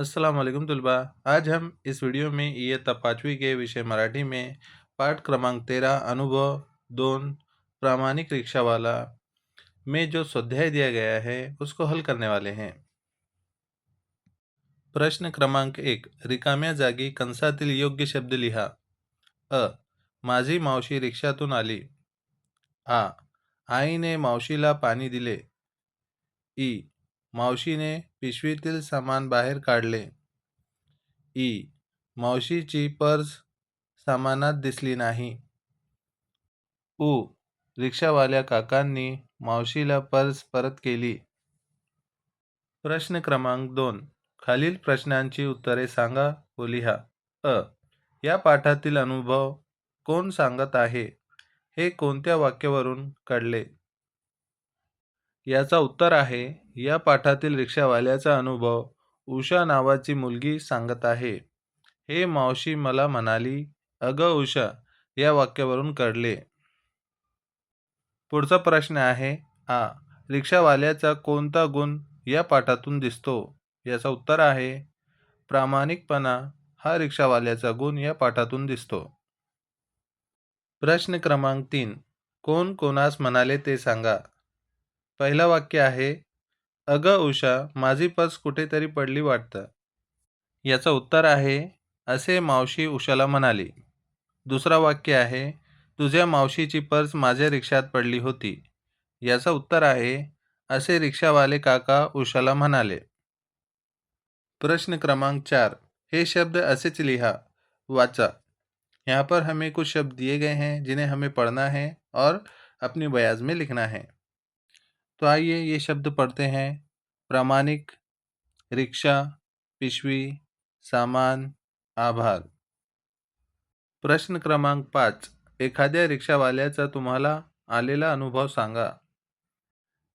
अस्सलाम तलबा। आज हम इस वीडियो में इयत्ता पाँचवीं के विषय मराठी में पाठ क्रमांक तेरह, अनुभव, दोन, प्रामाणिक रिक्शा वाला में जो स्वाध्याय दिया गया है, उसको हल करने वाले हैं। प्रश्न क्रमांक एक, रिकाम्या जागी कंसातील योग्य शब्द लिहा। अ, माझी मावशी रिक्षातून आली. आ, आईने मावशीला पाणी दिले. ई मावशीने पिशवीतील सामान बाहेर काढले. ई. मावशीची पर्स सामानात दिसली नाही. उ. रिक्षावाल्या काकांनी मावशीला पर्स परत केली. प्रश्न क्रमांक दोन. खालील प्रश्नांची उत्तरे सांगा व लिहा. अ. या पाठातील अनुभव कोण सांगत आहे? हे कोणत्या वाक्यावरून कळले? याचा उत्तर आहे या पाठातील रिक्षावाल्याचा अनुभव उषा नावाची मुलगी सांगत आहे. हे मावशी मला म्हणाली अगं उषा या वाक्यावरून कळले. पुढचा प्रश्न आहे आ रिक्षावाल्याचा कोणता गुण या पाठातून दिसतो? याचा उत्तर आहे प्रामाणिकपणा हा रिक्षावाल्याचा गुण या पाठातून दिसतो. प्रश्न क्रमांक तीन. कोण कोणास म्हणाले ते सांगा. पहिला वाक्य आहे अगं उषा, माझी पर्स कुठेतरी पडली वाटतं. याचं उत्तर आहे, असे मावशी उषाला म्हणाली. दुसरा वाक्य आहे, तुझ्या मावशीची पर्स माझ्या रिक्षात पडली होती. याचं उत्तर आहे, असे रिक्षावाले काका उषाला म्हणाले. प्रश्न क्रमांक चार. हे शब्द ऐसेच लिहा. वाचा. यहाँ पर हमें कुछ शब्द दिए गए हैं, जिन्हें हमें पढ़ना है और अपनी बयाज में लिखना है। तो आइए ये शब्द पढ़ते हैं। प्रामाणिक रिक्शा पिशवी सामान आभार। प्रश्न क्रमांक पाच. एखाद्या रिक्षावाल्याचा तुम्हाला आलेला अनुभव सांगा.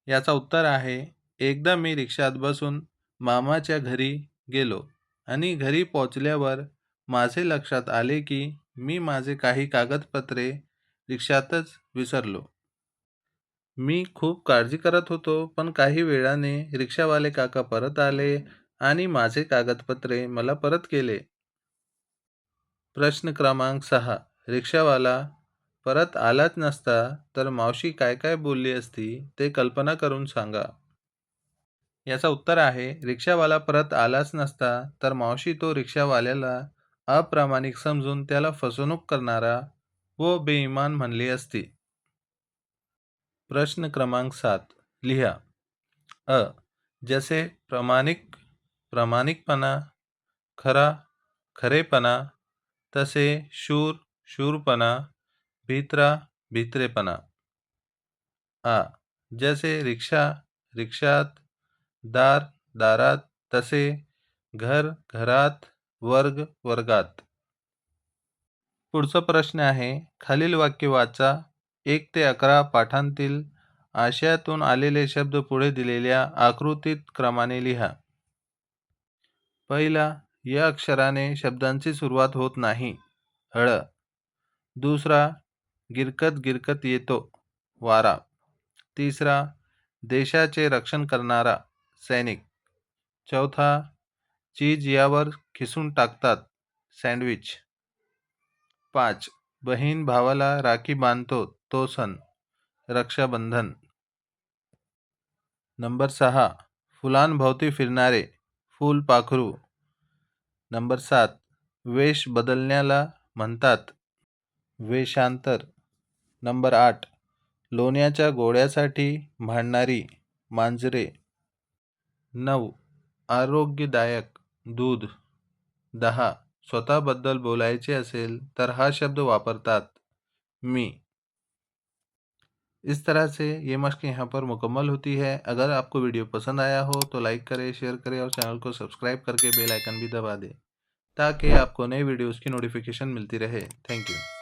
याचा उत्तर आहे एकदा मी रिक्षात बसून मामाच्या घरी गेलो आणि घरी पोचल्यावर माझे लक्षात आले की मी माझे काही कागदपत्रे रिक्षातच विसरलो. मी खूप काळजी करत होतो पण काही वेळाने रिक्षावाले काका परत आले आणि माझे कागदपत्रे मला परत केले. प्रश्न क्रमांक सहा. रिक्षावाला परत आलाच नसता तर मावशी काय काय बोलली असती ते कल्पना करून सांगा. याचा उत्तर आहे रिक्षावाला परत आलाच नसता तर मावशी तो रिक्षावाल्याला अप्रामाणिक समजून त्याला फसवणूक करणारा व बेईमान म्हणली असती. प्रश्न क्रमांक सात, लिहा। अ, जसे प्रामाणिक प्रामाणिकपणा खरा, खरेपना, तसे शूर, शूरपना, भित्रा भित्रेपणा आ, जैसे रिक्षा रिक्षात दार, दारात, तसे घर, घरात, वर्ग, वर्गात। पुढचा प्रश्न आहे, खालील वाक्य वाचा एक ते अकरा पाठांतील आशयातून आलेले शब्द पुढे दिलेल्या आकृतीत क्रमाने लिहा. पहिला या अक्षराने शब्दांची सुरुवात होत नाही. हळ दुसरा गिरकत गिरकत येतो. वारा. तिसरा देशाचे रक्षण करणारा सैनिक. चौथा चीज यावर खिसून टाकतात. सँडविच. पाच बहीण भावाला राखी बांधतो. तो सण रक्षाबंधन. नंबर सहा फुलांभोवती फिरणारे फुलपाखरू नंबर सात वेश बदलण्याला म्हणतात वेशांतर. नंबर आठ लोण्याच्या गोळ्यासाठी भांडणारी मांजरे. नऊ आरोग्यदायक दूध. दहा स्वतःबद्दल बोलायचे असेल तर हा शब्द वापरतात मी. इस तरह से ये मश्क यहाँ पर मुकम्मल होती है। अगर आपको वीडियो पसंद आया हो तो लाइक करें, शेयर करें और चैनल को सब्सक्राइब करके बेल आइकन भी दबा दें, ताकि आपको नए वीडियोस की नोटिफिकेशन मिलती रहे। Thank you.